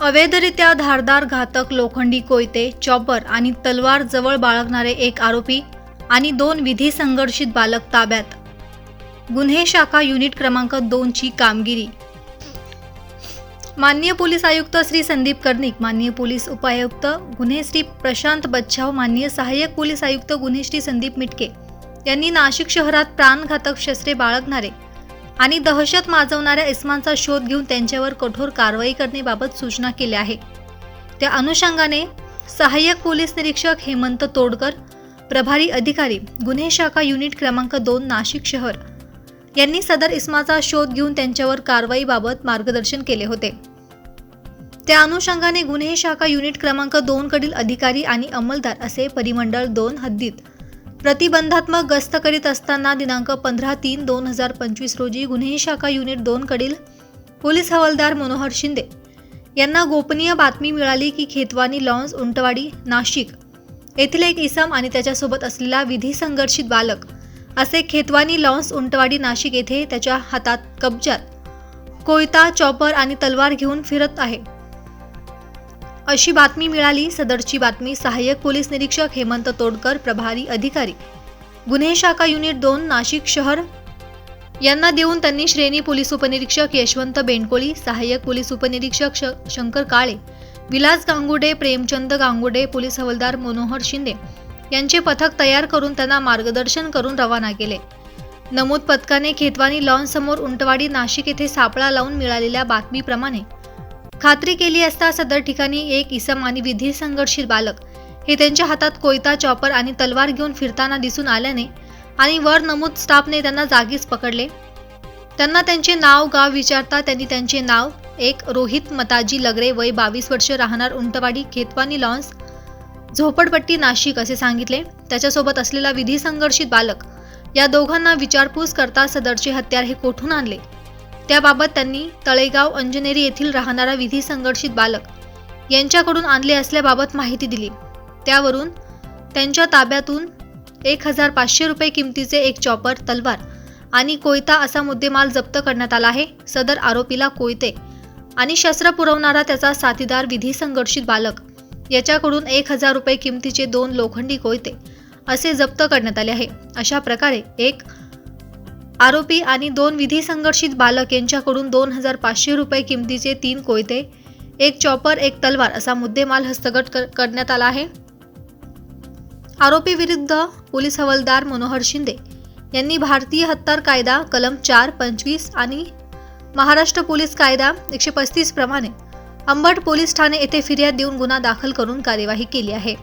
अवैधरित्या धारदार घातक लोखंडी कोयते चॉपर आणि तलवार जवळ बाळगणारे एक आरोपी आणि दोन विधी संघर्षित बालक ताब्यात. गुन्हे शाखा युनिट क्रमांक दोनची कामगिरी. माननीय पोलीस आयुक्त श्री संदीप कर्णिक माननीय पोलीस उपायुक्त गुन्हे श्री प्रशांत बच्छाव माननीय सहाय्यक पोलीस आयुक्त गुन्हे श्री संदीप मिटके यांनी नाशिक शहरात प्राणघातक शस्त्रे बाळगणारे आणि दहशत माजवणाऱ्या इस्मांचा शोध घेऊन त्यांच्यावर कठोर कारवाई करण्याबाबत सूचना केल्या आहे त्या अनुषंगाने सहाय्यक पोलीस निरीक्षक हेमंत तोडकर प्रभारी अधिकारी गुन्हे शाखा युनिट क्रमांक दोन नाशिक शहर यांनी सदर इस्माचा शोध घेऊन त्यांच्यावर कारवाईबाबत मार्गदर्शन केले होते. त्या अनुषंगाने गुन्हे शाखा युनिट क्रमांक दोन कडील अधिकारी आणि अंमलदार असे परिमंडळ दोन हद्दीत प्रतिबंधात्मक गस्त करीत असताना दिनांक पंधरा तीन दोन हजार पंचवीस रोजी गुन्हे शाखा युनिट दोनकडील पोलीस हवालदार मनोहर शिंदे यांना गोपनीय बातमी मिळाली की खेतवानी लॉन्स उंटवाडी नाशिक येथील एक इसम आणि त्याच्यासोबत असलेला विधी संघर्षित बालक असे खेतवानी लॉन्स उंटवाडी नाशिक येथे त्याच्या हातात कब्जात कोयता चॉपर आणि तलवार घेऊन फिरत आहे. अशी बातमी मिळाली. सदरची बातमी सहाय्यक पोलीस निरीक्षक हेमंत तोडकर प्रभारी अधिकारी. गुन्हे शाखा युनिट दोन नाशिक शहर. यांना देऊन त्यांनी श्रेणी पोलीस उपनिरीक्षक यशवंत बेंडकोळी सहाय्यक पोलीस उपनिरीक्षक श शंकर काळे विलास गांगुडे प्रेमचंद गांगुडे पोलीस हवालदार मनोहर शिंदे यांचे पथक तयार करून त्यांना मार्गदर्शन करून रवाना केले. नमूद पथकाने खेतवानी लॉन समोर उंटवाडी नाशिक येथे सापळा लावून मिळालेल्या बातमीप्रमाणे खात्री केली असता सदर ठिकाणी एक इसम आणि विधी संघर्षित बालक. हे त्यांच्या हातात कोयता चॉपर आणि तलवार घेऊन फिरताना दिसून आल्याने आणि वर नमूद स्टाफने त्यांना जागीच पकडले. त्यांना त्यांचे नाव गाव विचारता त्यांनी त्यांचे नाव एक रोहित मताजी लगरे वय बावीस वर्ष राहणार उंटवाडी खेतवानी लॉन्स झोपडपट्टी नाशिक असे सांगितले. त्याच्यासोबत असलेला विधी संघर्षित बालक. या दोघांना विचारपूस करता सदरचे हत्यार हे कोठून आणले? त्याबाबत त्यांनी तळेगाव अंजनेरी येथील राहणारा विधी संघर्षित बालक यांच्याकडून आणले असल्याबाबत माहिती दिली. त्यावरून त्यांच्या ताब्यातून एक हजार पाचशे रुपये किमतीचे एक चॉपर तलवार आणि कोयता असा मुद्देमाल जप्त करण्यात आला आहे सदर आरोपीला कोयते आणि शस्त्र पुरवणारा त्याचा साथीदार विधी संघर्षित बालक याच्याकडून एक हजार रुपये किमतीचे दोन लोखंडी कोयते असे जप्त करण्यात आले आहे. अशा प्रकारे एक आरोपी आणि दोन विधी संघर्षित बालक यांच्याकडून दोन हजार पाचशे रुपये किमतीचे तीन कोयते एक चॉपर एक तलवार असा मुद्देमाल हस्तगत करण्यात आला आहे. आरोपी विरुद्ध पोलीस हवालदार मनोहर शिंदे यांनी भारतीय हत्यार कायदा कलम चार पंचवीस आणि महाराष्ट्र पोलीस कायदा एकशे पस्तीस प्रमाणे अंबड पोलीस ठाणे येथे फिर्याद देऊन गुन्हा दाखल करून कार्यवाही केली आहे.